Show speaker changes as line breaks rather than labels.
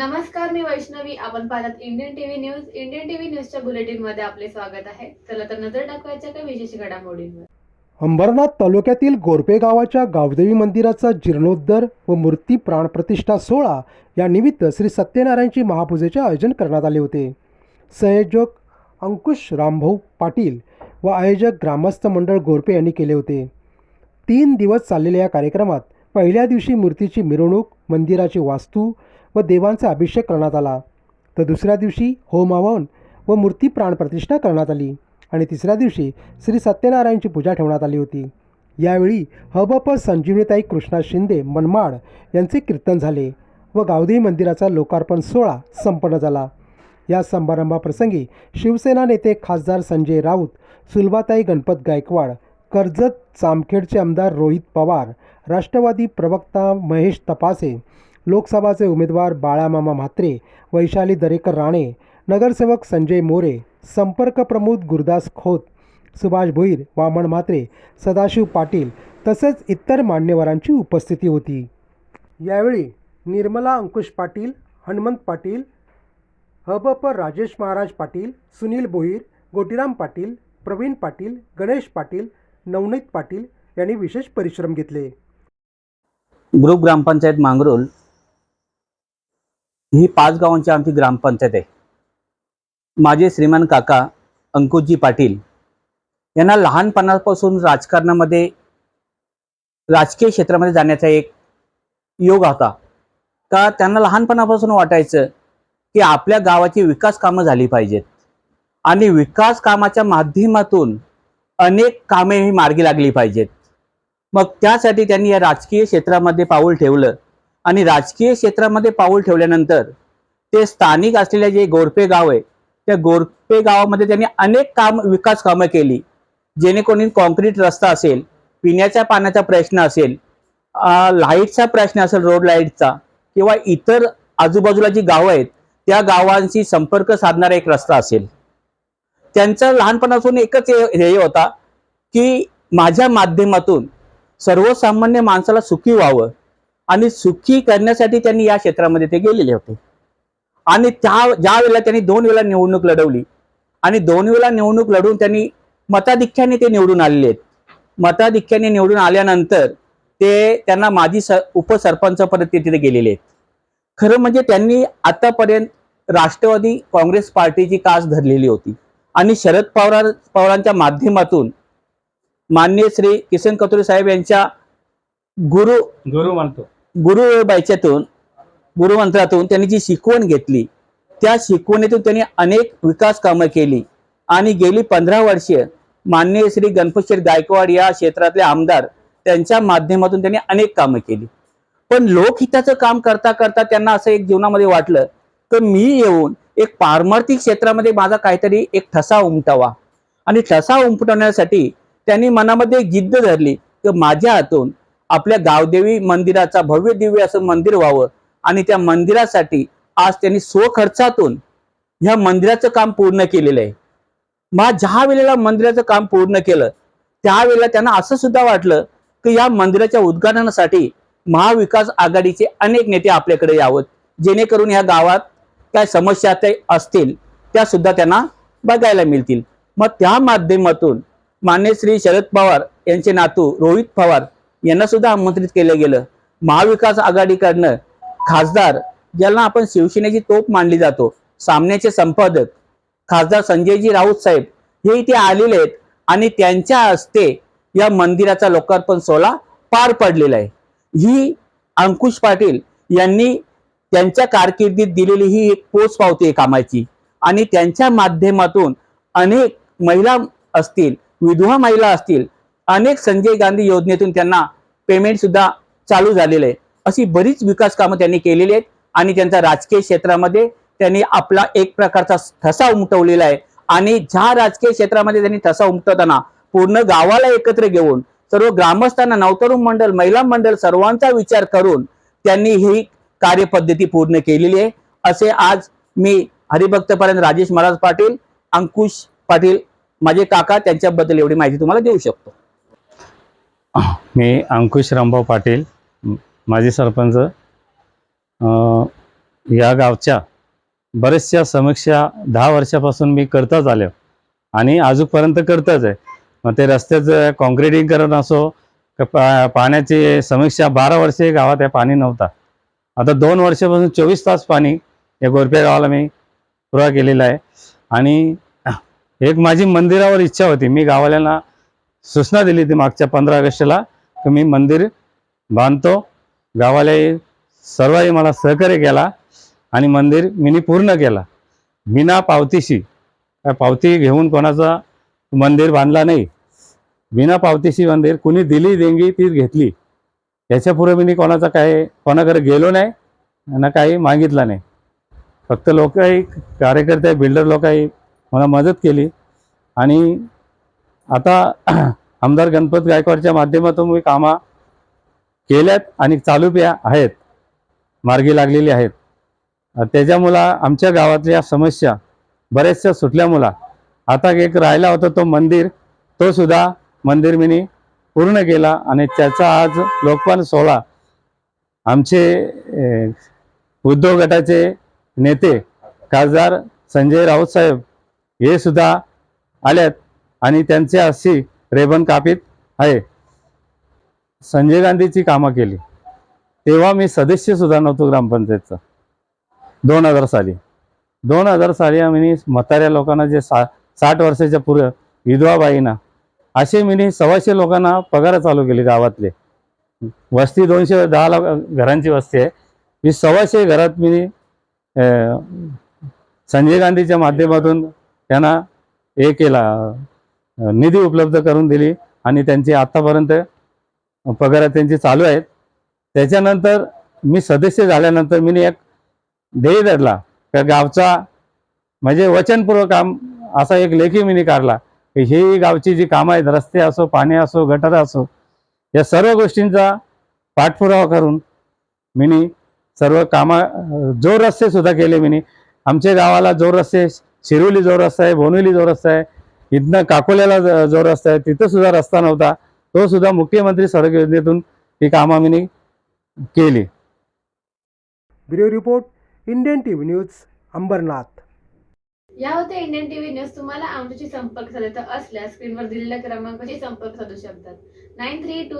नमस्कार मी वैष्णवी. आपण पाहतात Indian TV news Indian TV न्यूजच्या बुलेटिनमध्ये आपले स्वागत आहे. चला तर नजर टाकवायच्या काही विशेष घडामोडींवर.
अंबरनाथ तालुक्यातील गोरपे गावाच्या गावदेवी मंदिराचा जीर्णोद्धार व मूर्ती प्राणप्रतिष्ठा सोहळा या निमित्त श्री सत्यनारायणची महापूजेचे आयोजन करण्यात आले होते. संयोजक अंकुश रामभाऊ पाटील व आयोजक ग्रामस्थ मंडळ गोरपे यांनी केले होते. तीन दिवस चाललेल्या या कार्यक्रमात पहिल्या दिवशी मूर्तीची मिरवणूक मंदिराची वास्तू व देवांचा अभिषेक करण्यात आला. तर दुसऱ्या दिवशी होम हवन व मूर्ती प्राणप्रतिष्ठा करण्यात आली आणि तिसऱ्या दिवशी श्री सत्यनारायणची पूजा ठेवण्यात आली होती. यावेळी हबप संजीवनीताई कृष्णा शिंदे मनमाड यांचे कीर्तन झाले व गावदेवी मंदिराचा लोकार्पण सोहळा संपन्न झाला. या समारंभाप्रसंगी शिवसेना नेते खासदार संजय राऊत सुलभाताई गणपत गायकवाड कर्जत चामखेडचे आमदार रोहित पवार राष्ट्रवादी प्रवक्ता महेश तपासे लोकसभाचे उमेदवार बाळामामा म्हात्रे वैशाली दरेकर राणे नगरसेवक संजय मोरे संपर्क प्रमुख गुरुदास खोत सुभाष भोईर वामन म्हात्रे सदाशिव पाटील तसेच इतर मान्यवरांची उपस्थिती होती. यावेळी निर्मला अंकुश पाटील हनुमंत पाटील हबप राजेश महाराज पाटील सुनील भोईर गोटीराम पाटील प्रवीण पाटील गणेश पाटील नवनीत पाटील यांनी विशेष परिश्रम घेतले.
ग्रुप ग्रामपंचायत मांगरोल ही पाच गावांची आमची ग्रामपंचायत आहे. माझे श्रीमान काका अंकुशजी पाटील यांना लहानपणापासून राजकारणामध्ये राजकीय क्षेत्रामध्ये जाण्याचा एक योग होता. का त्यांना लहानपणापासून वाटायचं की आपल्या गावाची विकास कामं झाली पाहिजेत. आणि विकास कामाच्या माध्यमातून अनेक कामे ही मार्गी लागली पाहिजेत. मग त्यासाठी त्यांनी या राजकीय क्षेत्रामध्ये पाऊल ठेवलं. आणि राजकीय क्षेत्रामध्ये पाऊल ठेवल्यानंतर ते स्थानिक असलेले जे गोरपे गाव आहे त्या गोरपे गावामध्ये त्यांनी अनेक काम विकास कामं केली. जेणेकरून कॉन्क्रीट रस्ता असेल पिण्याच्या पाण्याचा प्रश्न असेल लाईटचा प्रश्न असेल रोड लाईटचा किंवा इतर आजूबाजूला जी गावं आहेत त्या गावांशी संपर्क साधणारा एक रस्ता असेल. त्यांचा लहानपणापासून एकच हे ध्येय होता की माझ्या माध्यमातून सर्वसामान्य माणसाला सुखी व्हावं. आणि सुखी करण्यासाठी त्यांनी या क्षेत्रामध्ये ते गेलेले होते. आणि त्या ज्या वेळेला त्यांनी दोन वेळा निवडणूक लढवली आणि दोन वेळा निवडणूक लढवून त्यांनी मताधिक्याने ते निवडून आलेले आहेत. मताधिक्याने निवडून आल्यानंतर ते त्यांना माजी स उपसरपंच परत तिथे गेलेले आहेत. खरं म्हणजे त्यांनी आतापर्यंत राष्ट्रवादी काँग्रेस पार्टीची कास धरलेली होती. आणि शरद पवार पवारांच्या माध्यमातून मान्य श्री किसन कथोरे साहेब यांच्या गुरु
गुरु मानतो.
गुरु बायच्यातून गुरुमंत्रातून त्यांनी जी शिकवण घेतली त्या शिकवणीतून त्यांनी अनेक विकास कामं केली. आणि गेली पंधरा वर्षे माननीय श्री गणपतशेठ गायकवाड या क्षेत्रातले आमदार त्यांच्या माध्यमातून त्यांनी अनेक कामं केली. पण लोकहिताचं काम करता करता त्यांना असं एक जीवनामध्ये वाटलं तर मी येऊन एक पारमार्थिक क्षेत्रामध्ये माझा काहीतरी एक ठसा उमटावा. आणि ठसा उमटवण्यासाठी त्यांनी मनामध्ये जिद्द धरली की माझ्या हातून आपल्या गावदेवी मंदिराचा भव्य दिव्य असं मंदिर व्हावं. आणि त्या मंदिरासाठी आज त्यांनी स्वखर्चातून ह्या मंदिराचं काम पूर्ण केलेलं आहे. मग ज्या वेळेला मंदिराचं काम पूर्ण केलं त्यावेळेला त्यांना असं सुद्धा वाटलं की या मंदिराच्या उद्घाटनासाठी महाविकास आघाडीचे अनेक नेते आपल्याकडे यावं. जेणेकरून ह्या गावात काय समस्या ते असतील त्या सुद्धा त्यांना बघायला मिळतील. मग त्या माध्यमातून मान्य श्री शरद पवार यांचे नातू रोहित पवार यांना सुद्धा आमंत्रित केलं गेलं. महाविकास आघाडीकडनं खासदार ज्यांना आपण शिवसेनेची तोप मानली जातो सामन्याचे संपादक खासदार संजयजी राऊत साहेब हे इथे आलेले आहेत आणि त्यांच्या हस्ते या मंदिराचा लोकार्पण सोहळा पार पडलेला आहे. ही अंकुश पाटील यांनी त्यांच्या कारकिर्दीत दिलेली ही एक पोच पावती आहे कामाची. आणि त्यांच्या माध्यमातून अनेक महिला असतील विधवा महिला असतील अनेक संजय गांधी योजनेतून त्यांना पेमेंट सुद्धा चालू झालेलं आहे. अशी बरीच विकास कामं त्यांनी केलेली आहेत आणि त्यांचा राजकीय क्षेत्रामध्ये त्यांनी आपला एक प्रकारचा ठसा उमटवलेला आहे. आणि ज्या राजकीय क्षेत्रामध्ये त्यांनी ठसा उमटवताना पूर्ण गावाला एकत्र घेऊन सर्व ग्रामस्थांना नवतरुण मंडळ महिला मंडळ सर्वांचा विचार करून त्यांनी ही कार्यपद्धती पूर्ण केलेली आहे. असे आज मी हरिभक्तपर्यंत राजेश महाराज पाटील अंकुश पाटील माझे काका त्यांच्याबद्दल एवढी माहिती तुम्हाला देऊ शकतो.
मी अंकुश रामभाऊ पाटील माजी सरपंच. या गावच्या बऱ्याचशा समीक्षा दहा वर्षापासून मी करतच आलो. आणि अजूनपर्यंत करतच आहे. मग ते रस्त्याचं कॉन्क्रिटीकरण असो पा पाण्याची समीक्षा बारा वर्षे गावात या पाणी नव्हता. आता दोन वर्षापासून चोवीस तास पाणी या गोरप्या गावाला मी पुरा केलेला आहे. आणि एक माझी मंदिरावर इच्छा होती. मी गावाल्यांना सूचना दिली होती मागच्या पंधरा ऑगस्टला की मी मंदिर बांधतो गावालाही सर्वही मला सहकार्य केला आणि मंदिर मीनी पूर्ण केला. बिना पावतीशी. काय पावती घेऊन कोणाचा मंदिर बांधला नाही. बिना पावतीशी मंदिर कुणी दिली देणगी तीच घेतली. याच्यापुढे मी कोणाचा काय कोणाकडे गेलो नाही आणि काही मागितलं नाही. फक्त लोकही कार्यकर्ते बिल्डर लोकही मला मदत केली. आणि आता आमदार गणपत गायकवाडच्या माध्यमातून मी कामा केल्यात आणि चालू प्या आहेत मार्गी लागलेली आहेत. त्याच्यामुळं आमच्या गावातल्या समस्या बऱ्याचशा सुटल्यामुळं आता एक राहिला होता तो मंदिर तो सुद्धा मंदिर मी पूर्ण केला आणि त्याचा आज लोकपाल सोहळा आमचे उद्योग गटाचे नेते खासदार संजय राऊत साहेब हे सुद्धा आल्यात. आणि त्यांचे अशी रेबन कापीत आहे. संजय गांधीची कामं केली. तेव्हा मी सदस्य सुद्धा नव्हतो ग्रामपंचायतचा. दोन हजार साली. दोन हजार साली मी म्हाताऱ्या लोकांना जे सा साठ वर्षाच्या पुर विधवाबाईंना असे मी सव्वाशे लोकांना पगार चालू केले गावातले. वस्ती दोनशे दहा लाख घरांची वस्ती आहे. मी सव्वाशे घरात मी संजय गांधीच्या माध्यमातून त्यांना हे केला. निधी उपलब्ध करून दिली आणि त्यांची आत्तापर्यंत पगार त्यांची चालू आहेत. त्याच्यानंतर मी सदस्य झाल्यानंतर मी एक ध्येय धरला त्या गावचा म्हणजे वचनपूर्वक काम असा एक लेखी मिनी काढला की ही गावची जी कामं आहेत रस्ते असो पाणी असो गटर असो या सर्व गोष्टींचा पाठपुरावा करून मिनी सर्व कामा जोर रस्ते सुद्धा केले मिनी. आमच्या गावाला जोर रस्ते शिरोली जोर रस्ता आहे बोनिवली जोर रस्ता आहे इथनं काकोल्याला ज- रस्ता आहे तिथं सुद्धा रस्ता नव्हता. तो सुद्धा मुख्यमंत्री सडक योजनेतून ही कामं मिनी केली.
Bureau report Indian T V news Ambernath.
या होत्या इंडियन टीव्ही न्यूज. तुम्हाला आमच्याशी संपर्क साधायचा असल्यास स्क्रीनवर दिलेल्या क्रमांकाशी संपर्क साधू शकतात. Nine three to